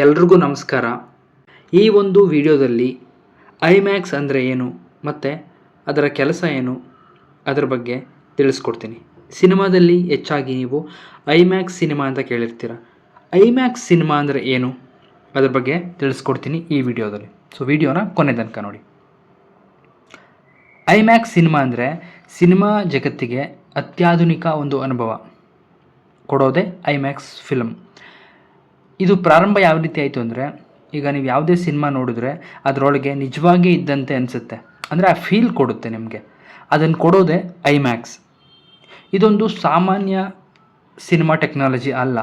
ಎಲ್ರಿಗೂ ನಮಸ್ಕಾರ. ಈ ಒಂದು ವಿಡಿಯೋದಲ್ಲಿ ಐಮ್ಯಾಕ್ಸ್ ಅಂದರೆ ಏನು, ಮತ್ತು ಅದರ ಕೆಲಸ ಏನು, ಅದರ ಬಗ್ಗೆ ತಿಳಿಸ್ಕೊಡ್ತೀನಿ. ಸಿನಿಮಾದಲ್ಲಿ ಹೆಚ್ಚಾಗಿ ನೀವು ಐಮ್ಯಾಕ್ಸ್ ಸಿನಿಮಾ ಅಂತ ಕೇಳಿರ್ತೀರ. ಐಮ್ಯಾಕ್ಸ್ ಸಿನಿಮಾ ಅಂದರೆ ಏನು, ಅದ್ರ ಬಗ್ಗೆ ತಿಳಿಸ್ಕೊಡ್ತೀನಿ ಈ ವಿಡಿಯೋದಲ್ಲಿ. ಸೊ ವಿಡಿಯೋನ ಕೊನೆ ತನಕ ನೋಡಿ. ಐಮ್ಯಾಕ್ಸ್ ಸಿನಿಮಾ ಅಂದರೆ ಸಿನಿಮಾ ಜಗತ್ತಿಗೆ ಅತ್ಯಾಧುನಿಕ ಒಂದು ಅನುಭವ. ಕೊಡೋದೇ ಐಮ್ಯಾಕ್ಸ್ ಫಿಲ್ಮ್. ಇದು ಪ್ರಾರಂಭ ಯಾವ ರೀತಿ ಆಯಿತು ಅಂದರೆ, ಈಗ ನೀವು ಯಾವುದೇ ಸಿನಿಮಾ ನೋಡಿದ್ರೆ ಅದರೊಳಗೆ ನಿಜವಾಗಿ ಇದ್ದಂತೆ ಅನಿಸುತ್ತೆ. ಅಂದರೆ ಆ ಫೀಲ್ ಕೊಡುತ್ತೆ ನಿಮಗೆ. ಅದನ್ನು ಕೊಡೋದೇ ಐಮ್ಯಾಕ್ಸ್ ಇದೊಂದು ಸಾಮಾನ್ಯ ಸಿನಿಮಾ ಟೆಕ್ನಾಲಜಿ ಅಲ್ಲ.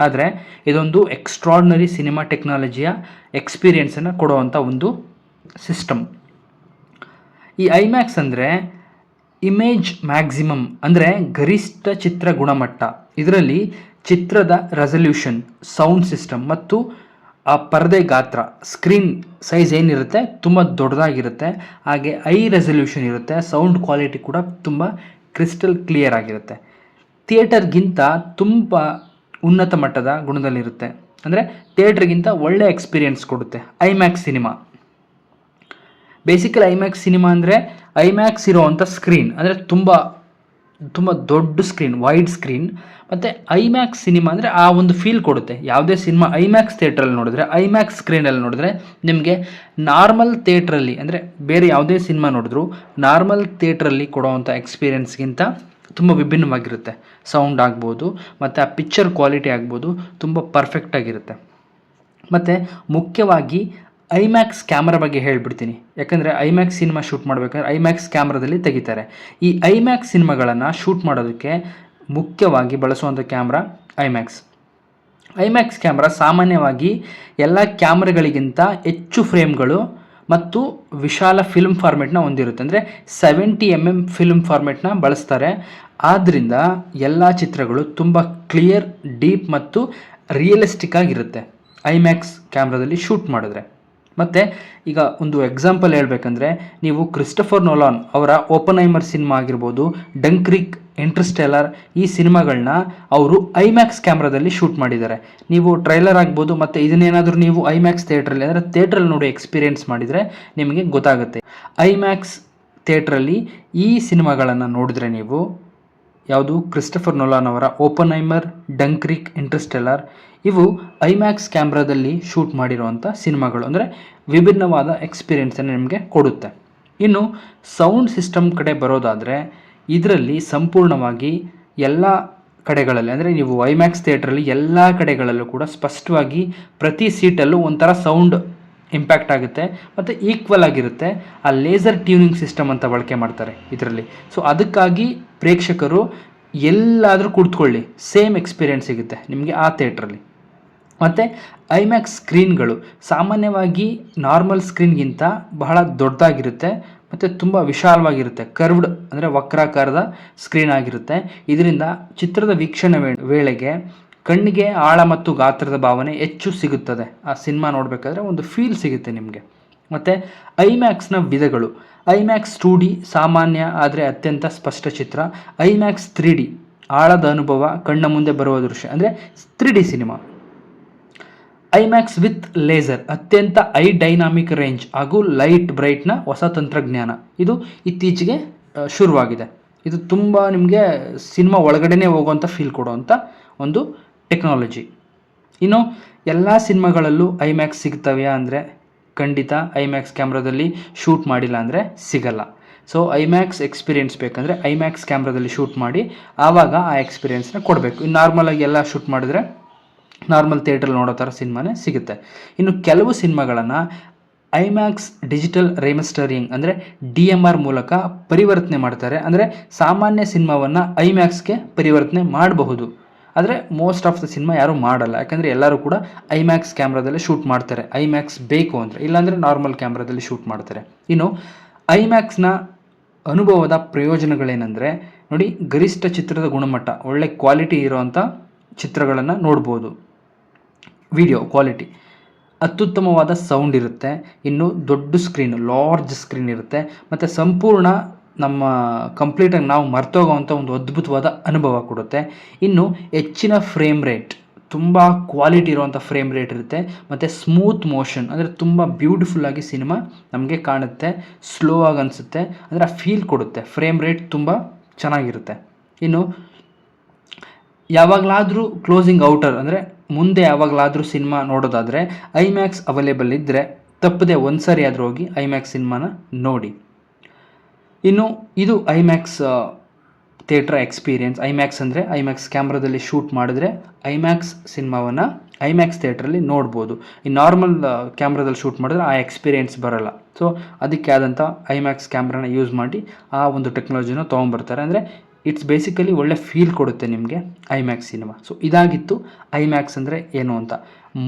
ಆದರೆ ಇದೊಂದು ಎಕ್ಸ್ಟ್ರಾಡ್ನರಿ ಸಿನಿಮಾ ಟೆಕ್ನಾಲಜಿಯ ಎಕ್ಸ್ಪೀರಿಯೆನ್ಸನ್ನು ಕೊಡುವಂಥ ಒಂದು ಸಿಸ್ಟಮ್ ಈ ಐಮ್ಯಾಕ್ಸ್ ಅಂದರೆ ಇಮೇಜ್ ಮ್ಯಾಕ್ಸಿಮಮ್ ಅಂದರೆ ಗರಿಷ್ಠ ಚಿತ್ರ ಗುಣಮಟ್ಟ. ಇದರಲ್ಲಿ ಚಿತ್ರದ ರೆಸಲ್ಯೂಷನ್ ಸೌಂಡ್ ಸಿಸ್ಟಮ್ ಮತ್ತು ಆ ಪರದೆ ಗಾತ್ರ ಸ್ಕ್ರೀನ್ ಸೈಜ್ ಏನಿರುತ್ತೆ, ತುಂಬ ದೊಡ್ಡದಾಗಿರುತ್ತೆ. ಹಾಗೆ ಐ ರೆಸಲ್ಯೂಷನ್ ಇರುತ್ತೆ ಸೌಂಡ್ ಕ್ವಾಲಿಟಿ ಕೂಡ ತುಂಬ ಕ್ರಿಸ್ಟಲ್ ಕ್ಲಿಯರ್ ಆಗಿರುತ್ತೆ. ಥಿಯೇಟರ್ಗಿಂತ ತುಂಬ ಉನ್ನತ ಮಟ್ಟದ ಗುಣದಲ್ಲಿರುತ್ತೆ. ಅಂದರೆ ಥಿಯೇಟರ್ಗಿಂತ ಒಳ್ಳೆ ಎಕ್ಸ್ಪೀರಿಯೆನ್ಸ್ ಕೊಡುತ್ತೆ IMAX cinema basically IMAX cinema ಅಂದರೆ ಐಮ್ಯಾಕ್ಸ್ ಇರೋವಂಥ ಸ್ಕ್ರೀನ್ ಅಂದರೆ ತುಂಬ ತುಂಬ ದೊಡ್ಡ ಸ್ಕ್ರೀನ್ ವೈಡ್ ಸ್ಕ್ರೀನ್ ಮತ್ತು ಐಮ್ಯಾಕ್ಸ್ ಸಿನಿಮಾ ಅಂದರೆ ಆ ಒಂದು ಫೀಲ್ ಕೊಡುತ್ತೆ. ಯಾವುದೇ ಸಿನಿಮಾ ಐಮ್ಯಾಕ್ಸ್ ಥಿಯೇಟ್ರಲ್ಲಿ ನೋಡಿದ್ರೆ, ಐಮ್ಯಾಕ್ಸ್ ಸ್ಕ್ರೀನಲ್ಲಿ ನೋಡಿದ್ರೆ ನಿಮಗೆ ನಾರ್ಮಲ್ ಥಿಯೇಟ್ರಲ್ಲಿ ಅಂದರೆ ಬೇರೆ ಯಾವುದೇ ಸಿನಿಮಾ ನೋಡಿದ್ರು ನಾರ್ಮಲ್ ಥಿಯೇಟ್ರಲ್ಲಿ ಕೊಡೋವಂಥ ಎಕ್ಸ್ಪೀರಿಯೆನ್ಸ್ಗಿಂತ ತುಂಬ ವಿಭಿನ್ನವಾಗಿರುತ್ತೆ. ಸೌಂಡ್ ಆಗ್ಬೋದು, ಮತ್ತು ಆ ಪಿಕ್ಚರ್ ಕ್ವಾಲಿಟಿ ಆಗ್ಬೋದು ತುಂಬ ಪರ್ಫೆಕ್ಟಾಗಿರುತ್ತೆ ಮತ್ತು ಮುಖ್ಯವಾಗಿ ಐಮ್ಯಾಕ್ಸ್ ಕ್ಯಾಮ್ರಾ ಬಗ್ಗೆ ಹೇಳಿಬಿಡ್ತೀನಿ. ಯಾಕಂದರೆ ಐಮ್ಯಾಕ್ಸ್ ಸಿನಿಮಾ ಶೂಟ್ ಮಾಡಬೇಕಾದ್ರೆ ಐಮ್ಯಾಕ್ಸ್ ಕ್ಯಾಮ್ರಾದಲ್ಲಿ ತೆಗಿತಾರೆ. ಈ ಐಮ್ಯಾಕ್ಸ್ ಸಿನಿಮಾಗಳನ್ನು ಶೂಟ್ ಮಾಡೋದಕ್ಕೆ ಮುಖ್ಯವಾಗಿ ಬಳಸುವಂಥ ಕ್ಯಾಮ್ರಾ ಐಮ್ಯಾಕ್ಸ್. ಐಮ್ಯಾಕ್ಸ್ ಕ್ಯಾಮ್ರಾ ಸಾಮಾನ್ಯವಾಗಿ ಎಲ್ಲ ಕ್ಯಾಮ್ರಾಗಳಿಗಿಂತ ಹೆಚ್ಚು ಫ್ರೇಮ್ಗಳು ಮತ್ತು ವಿಶಾಲ ಫಿಲ್ಮ್ ಫಾರ್ಮೆಟ್ನ ಹೊಂದಿರುತ್ತೆ. ಅಂದರೆ ಸೆವೆಂಟಿ ಎಂ ಎಂ ಫಿಲ್ಮ್ ಫಾರ್ಮೆಟ್ನ ಬಳಸ್ತಾರೆ. ಆದ್ದರಿಂದ ಎಲ್ಲ ಚಿತ್ರಗಳು ತುಂಬ ಕ್ಲಿಯರ್ ಡೀಪ್ ಮತ್ತು ರಿಯಲಿಸ್ಟಿಕ್ ಆಗಿರುತ್ತೆ ಐಮ್ಯಾಕ್ಸ್ ಕ್ಯಾಮ್ರಾದಲ್ಲಿ ಶೂಟ್ ಮಾಡಿದ್ರೆ. ಮತ್ತು ಈಗ ಒಂದು ಎಕ್ಸಾಂಪಲ್ ಹೇಳಬೇಕಂದ್ರೆ, ನೀವು ಕ್ರಿಸ್ಟಫರ್ ನೋಲಾನ್ ಅವರ ಓಪನ್ ಐಮರ್ ಸಿನಿಮಾ ಆಗಿರ್ಬೋದು ಡಂಕ್ರಿಕ್ ಇಂಟ್ರೆಸ್ಟೆಲರ್ ಈ ಸಿನಿಮಾಗಳನ್ನ ಅವರು ಐಮ್ಯಾಕ್ಸ್ ಕ್ಯಾಮ್ರಾದಲ್ಲಿ ಶೂಟ್ ಮಾಡಿದ್ದಾರೆ. ನೀವು ಟ್ರೈಲರ್ ಆಗ್ಬೋದು ಮತ್ತು ಇದನ್ನೇನಾದರೂ ನೀವು ಐಮ್ಯಾಕ್ಸ್ ಥಿಯೇಟ್ರಲ್ಲಿ ಅಂದರೆ ಥಿಯೇಟ್ರಲ್ಲಿ ನೋಡಿ ಎಕ್ಸ್ಪೀರಿಯೆನ್ಸ್ ಮಾಡಿದರೆ ನಿಮಗೆ ಗೊತ್ತಾಗುತ್ತೆ. ಐಮ್ಯಾಕ್ಸ್ ಥಿಯೇಟ್ರಲ್ಲಿ ಈ ಸಿನಿಮಾಗಳನ್ನು ನೋಡಿದ್ರೆ ನೀವು ಯಾವುದು ಕ್ರಿಸ್ಟಫರ್ ನೊಲಾನ್ ಅವರ ಓಪನ್ ಐಮರ್ ಡಂಕ್ರಿಕ್ ಇಂಟ್ರೆಸ್ಟೆಲ್ಲರ್ ಇವು ಐಮ್ಯಾಕ್ಸ್ ಕ್ಯಾಮ್ರಾದಲ್ಲಿ ಶೂಟ್ ಮಾಡಿರುವಂಥ ಸಿನಿಮಾಗಳು ಅಂದರೆ ವಿಭಿನ್ನವಾದ ಎಕ್ಸ್ಪೀರಿಯೆನ್ಸನ್ನು ನಿಮಗೆ ಕೊಡುತ್ತೆ. ಇನ್ನು ಸೌಂಡ್ ಸಿಸ್ಟಮ್ ಕಡೆ ಬರೋದಾದರೆ ಇದರಲ್ಲಿ ಸಂಪೂರ್ಣವಾಗಿ ಎಲ್ಲ ಕಡೆಗಳಲ್ಲಿ, ಅಂದರೆ ನೀವು ಐಮ್ಯಾಕ್ಸ್ ಥಿಯೇಟ್ರಲ್ಲಿ ಎಲ್ಲ ಕಡೆಗಳಲ್ಲೂ ಕೂಡ ಸ್ಪಷ್ಟವಾಗಿ ಪ್ರತಿ ಸೀಟಲ್ಲೂ ಒಂಥರ ಸೌಂಡ್ ಇಂಪ್ಯಾಕ್ಟ್ ಆಗುತ್ತೆ ಮತ್ತು ಈಕ್ವಲ್ ಆಗಿರುತ್ತೆ. ಆ ಲೇಸರ್ ಟ್ಯೂನಿಂಗ್ ಸಿಸ್ಟಮ್ ಅಂತ ಬಳಕೆ ಮಾಡ್ತಾರೆ ಇದರಲ್ಲಿ. ಸೊ ಅದಕ್ಕಾಗಿ ಪ್ರೇಕ್ಷಕರು ಎಲ್ಲಾದರೂ ಕುಳಿತುಕೊಳ್ಳಿ ಸೇಮ್ ಎಕ್ಸ್ಪೀರಿಯೆನ್ಸ್ ಸಿಗುತ್ತೆ ನಿಮಗೆ ಆ ಥಿಯೇಟ್ರಲ್ಲಿ. ಮತ್ತು ಐಮ್ಯಾಕ್ಸ್ ಸ್ಕ್ರೀನ್ಗಳು ಸಾಮಾನ್ಯವಾಗಿ ನಾರ್ಮಲ್ ಸ್ಕ್ರೀನ್ಗಿಂತ ಬಹಳ ದೊಡ್ಡದಾಗಿರುತ್ತೆ ಮತ್ತು ತುಂಬ ವಿಶಾಲವಾಗಿರುತ್ತೆ, ಕರ್ವ್ಡ್ ಅಂದರೆ ವಕ್ರಾಕಾರದ ಸ್ಕ್ರೀನ್ ಆಗಿರುತ್ತೆ. ಇದರಿಂದ ಚಿತ್ರದ ವೀಕ್ಷಣೆ ವೇಳೆಗೆ ಕಣ್ಣಿಗೆ ಆಳ ಮತ್ತು ಗಾತ್ರದ ಭಾವನೆ ಹೆಚ್ಚು ಸಿಗುತ್ತದೆ. ಆ ಸಿನಿಮಾ ನೋಡಬೇಕಾದ್ರೆ ಒಂದು ಫೀಲ್ ಸಿಗುತ್ತೆ ನಿಮಗೆ. ಮತ್ತು ಐಮ್ಯಾಕ್ಸ್ನ ವಿಧಗಳು. ಐಮ್ಯಾಕ್ಸ್ ಟೂ ಡಿ ಸಾಮಾನ್ಯ ಆದರೆ ಅತ್ಯಂತ ಸ್ಪಷ್ಟ ಚಿತ್ರ. ಐಮ್ಯಾಕ್ಸ್ ತ್ರೀ ಡಿ ಆಳದ ಅನುಭವ, ಕಣ್ಣ ಮುಂದೆ ಬರುವ ದೃಶ್ಯ. ಅಂದರೆ three D cinema. IMAX with laser, ಅತ್ಯಂತ ಐ ಡೈನಾಮಿಕ್ ರೇಂಜ್ ಹಾಗೂ ಲೈಟ್ ಬ್ರೈಟ್ನ ಹೊಸ ತಂತ್ರಜ್ಞಾನ. ಇದು ಇತ್ತೀಚೆಗೆ ಶುರುವಾಗಿದೆ. ಇದು ತುಂಬ ನಿಮಗೆ ಸಿನಿಮಾ ಒಳಗಡೆನೇ ಹೋಗುವಂಥ ಫೀಲ್ ಕೊಡುವಂಥ ಒಂದು ಟೆಕ್ನಾಲಜಿ ಇನ್ನು ಎಲ್ಲ ಸಿನಿಮಾಗಳಲ್ಲೂ ಐಮ್ಯಾಕ್ಸ್ ಸಿಗ್ತವೆಯಾ ಅಂದರೆ ಖಂಡಿತ ಐಮ್ಯಾಕ್ಸ್ ಕ್ಯಾಮ್ರಾದಲ್ಲಿ ಶೂಟ್ ಮಾಡಿಲ್ಲ ಅಂದರೆ ಸಿಗಲ್ಲ. ಸೊ ಐಮ್ಯಾಕ್ಸ್ ಎಕ್ಸ್ಪೀರಿಯೆನ್ಸ್ ಬೇಕಂದರೆ ಐಮ್ಯಾಕ್ಸ್ ಕ್ಯಾಮ್ರಾದಲ್ಲಿ ಶೂಟ್ ಮಾಡಿ ಆವಾಗ ಆ ಎಕ್ಸ್ಪೀರಿಯೆನ್ಸ್ನ ಕೊಡಬೇಕು. ಇನ್ನು ನಾರ್ಮಲಾಗಿ ಎಲ್ಲ ಶೂಟ್ ಮಾಡಿದ್ರೆ ನಾರ್ಮಲ್ ಥಿಯೇಟ್ರಲ್ಲಿ ನೋಡೋ ಥರ ಸಿನಿಮಾನೇ ಸಿಗುತ್ತೆ. ಇನ್ನು ಕೆಲವು ಸಿನಿಮಾಗಳನ್ನು ಐಮ್ಯಾಕ್ಸ್ ಡಿಜಿಟಲ್ ರೆಮಿಸ್ಟರಿಂಗ್ ಅಂದರೆ ಡಿ ಎಂ ಆರ್ ಮೂಲಕ ಪರಿವರ್ತನೆ ಮಾಡ್ತಾರೆ. ಅಂದರೆ ಸಾಮಾನ್ಯ ಸಿನಿಮಾವನ್ನು ಐಮ್ಯಾಕ್ಸ್ಗೆ ಪರಿವರ್ತನೆ ಮಾಡಬಹುದು. ಆದರೆ ಮೋಸ್ಟ್ ಆಫ್ ದ ಸಿನಿಮಾ ಯಾರೂ ಮಾಡಲ್ಲ. ಯಾಕಂದರೆ ಎಲ್ಲರೂ ಕೂಡ ಐಮ್ಯಾಕ್ಸ್ ಕ್ಯಾಮ್ರಾದಲ್ಲೇ ಶೂಟ್ ಮಾಡ್ತಾರೆ. ಐಮ್ಯಾಕ್ಸ್ ಬೇಕು ಅಂದರೆ, ಇಲ್ಲಾಂದರೆ ನಾರ್ಮಲ್ ಕ್ಯಾಮ್ರಾದಲ್ಲಿ ಶೂಟ್ ಮಾಡ್ತಾರೆ. ಇನ್ನು ಐಮ್ಯಾಕ್ಸ್ನ ಅನುಭವದ ಪ್ರಯೋಜನಗಳೇನೆಂದರೆ, ನೋಡಿ ಗರಿಷ್ಠ ಚಿತ್ರದ ಗುಣಮಟ್ಟ, ಒಳ್ಳೆ ಕ್ವಾಲಿಟಿ ಇರೋವಂಥ ಚಿತ್ರಗಳನ್ನು ನೋಡ್ಬೋದು. ವಿಡಿಯೋ ಕ್ವಾಲಿಟಿ ಅತ್ಯುತ್ತಮವಾದ ಸೌಂಡ್ ಇರುತ್ತೆ. ಇನ್ನು ದೊಡ್ಡ ಸ್ಕ್ರೀನ್ ಲಾರ್ಜ್ ಸ್ಕ್ರೀನ್ ಇರುತ್ತೆ. ಮತ್ತು ಸಂಪೂರ್ಣ ನಮ್ಮ ಕಂಪ್ಲೀಟಾಗಿ ನಾವು ಮರ್ತೋಗೋವಂಥ ಒಂದು ಅದ್ಭುತವಾದ ಅನುಭವ ಕೊಡುತ್ತೆ. ಇನ್ನು ಹೆಚ್ಚಿನ ಫ್ರೇಮ್ ರೇಟ್ ತುಂಬ ಕ್ವಾಲಿಟಿ ಇರುವಂಥ ಫ್ರೇಮ್ ರೇಟ್ ಇರುತ್ತೆ. ಮತ್ತು ಸ್ಮೂತ್ ಮೋಷನ್ ಅಂದರೆ ತುಂಬ ಬ್ಯೂಟಿಫುಲ್ಲಾಗಿ ಸಿನಿಮಾ ನಮಗೆ ಕಾಣುತ್ತೆ. ಸ್ಲೋ ಆಗಿ ಅನಿಸುತ್ತೆ. ಅಂದರೆ ಆ ಫೀಲ್ ಕೊಡುತ್ತೆ. ಫ್ರೇಮ್ ರೇಟ್ ತುಂಬ ಚೆನ್ನಾಗಿರುತ್ತೆ. ಇನ್ನು ಯಾವಾಗಲಾದರೂ ಕ್ಲೋಸಿಂಗ್ ಔಟರ್ ಅಂದರೆ ಮುಂದೆ ಯಾವಾಗಲಾದರೂ ಸಿನಿಮಾ ನೋಡೋದಾದರೆ ಐಮ್ಯಾಕ್ಸ್ ಅವೈಲೇಬಲ್ ಇದ್ದರೆ ತಪ್ಪದೆ ಒಂದು ಸಾರಿ ಆದರೂ ಹೋಗಿ ಐಮ್ಯಾಕ್ಸ್ ಸಿನಿಮಾನ ನೋಡಿ. ಇನ್ನು ಇದು ಐಮ್ಯಾಕ್ಸ್ ಥಿಯೇಟ್ರ್ ಎಕ್ಸ್ಪೀರಿಯನ್ಸ್. ಐಮ್ಯಾಕ್ಸ್ ಅಂದರೆ ಐಮ್ಯಾಕ್ಸ್ ಕ್ಯಾಮ್ರಾದಲ್ಲಿ ಶೂಟ್ ಮಾಡಿದ್ರೆ ಐಮ್ಯಾಕ್ಸ್ ಸಿನಿಮಾವನ್ನು ಐಮ್ಯಾಕ್ಸ್ ಥಿಯೇಟ್ರಲ್ಲಿ ನೋಡ್ಬೋದು. ಈ ನಾರ್ಮಲ್ ಕ್ಯಾಮ್ರಾದಲ್ಲಿ ಶೂಟ್ ಮಾಡಿದ್ರೆ ಆ ಎಕ್ಸ್ಪೀರಿಯೆನ್ಸ್ ಬರೋಲ್ಲ. ಸೊ ಅದಕ್ಕೆ ಆದಂಥ ಐಮ್ಯಾಕ್ಸ್ ಕ್ಯಾಮ್ರಾನ ಯೂಸ್ ಮಾಡಿ ಆ ಒಂದು ಟೆಕ್ನಾಲಜಿನ ತೊಗೊಂಬರ್ತಾರೆ. ಅಂದರೆ ಇಟ್ಸ್ ಬೇಸಿಕಲಿ ಒಳ್ಳೆ ಫೀಲ್ ಕೊಡುತ್ತೆ ನಿಮಗೆ ಐಮ್ಯಾಕ್ಸ್ ಸಿನಿಮಾ ಸೊ ಇದಾಗಿತ್ತು. ಐಮ್ಯಾಕ್ಸ್ ಅಂದರೆ ಏನು ಅಂತ.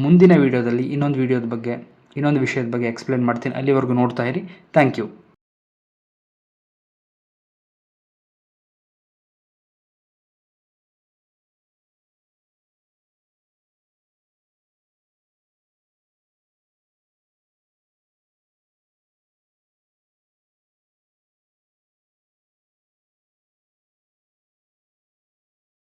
ಮುಂದಿನ ವೀಡಿಯೋದಲ್ಲಿ ಇನ್ನೊಂದು ವೀಡಿಯೋದ ಬಗ್ಗೆ, ಇನ್ನೊಂದು ವಿಷಯದ ಬಗ್ಗೆ ಎಕ್ಸ್ಪ್ಲೇನ್ ಮಾಡ್ತೀನಿ. ಅಲ್ಲಿವರೆಗೂ ನೋಡ್ತಾ ಇರಿ. Thank you